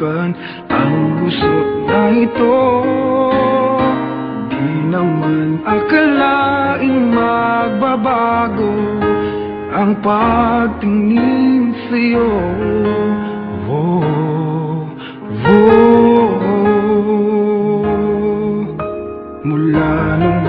subukan ang gusto na ito Di naman akalaing magbabago Ang pagtingin sa'yo. Oh, oh Mula nung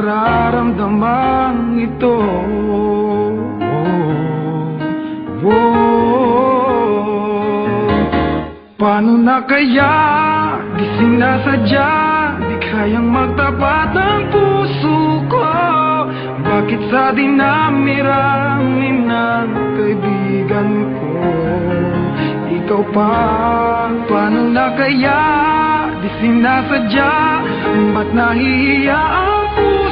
nararamdaman ito. Oh, oh. Paano na kaya Di sinasadya Di kayang magtapat ang puso ko. Bakit sa dinami-rami ng kaibigan ko? Ikaw pa Paano na kaya Di sinasadya Ba't nahihiya ang puso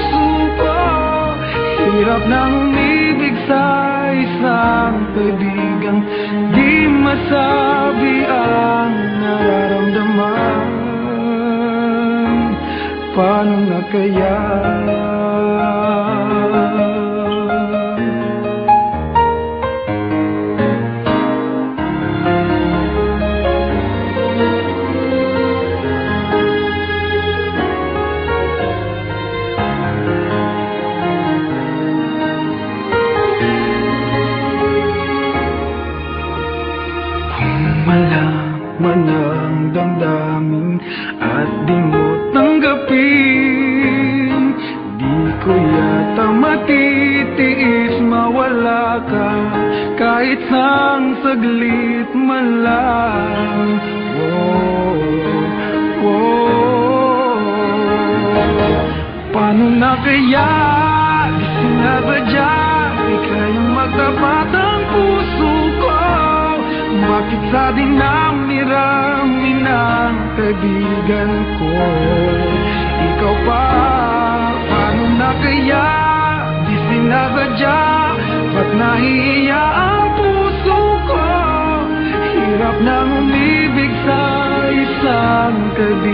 Hirap nang umibig sa isang kaibigan. Di masabi ang nararamdaman. Paano na kaya At di mo tanggapin. Di ko yata matitiis mawala ka Kahit sang saglit man lang. Oh, oh. Paano na kaya? Di sinasadya Di kayang magtapat ang puso ko. Bakit sa dinami-rami ng kaibigan ko. Ikaw pa Paano na kaya? Di sinasadya Ba't nahihiya ang puso ko? Hirap nang umibig sa isang kaibigan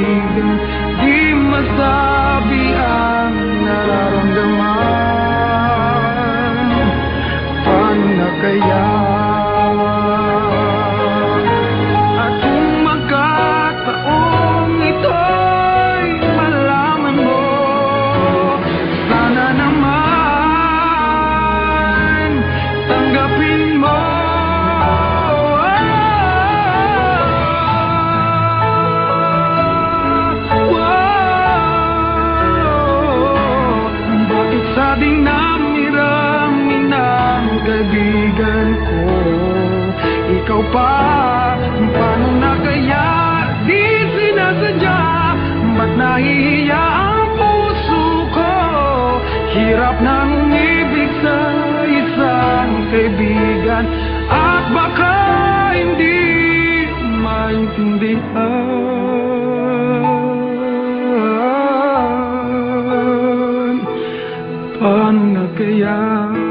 ikaw pa. Paano na kaya? Di sinasadya. Ba't nahihiya ang puso ko? Hirap ng ibig sa isang kaibigan. At baka hindi maintindihan. Paano na kaya?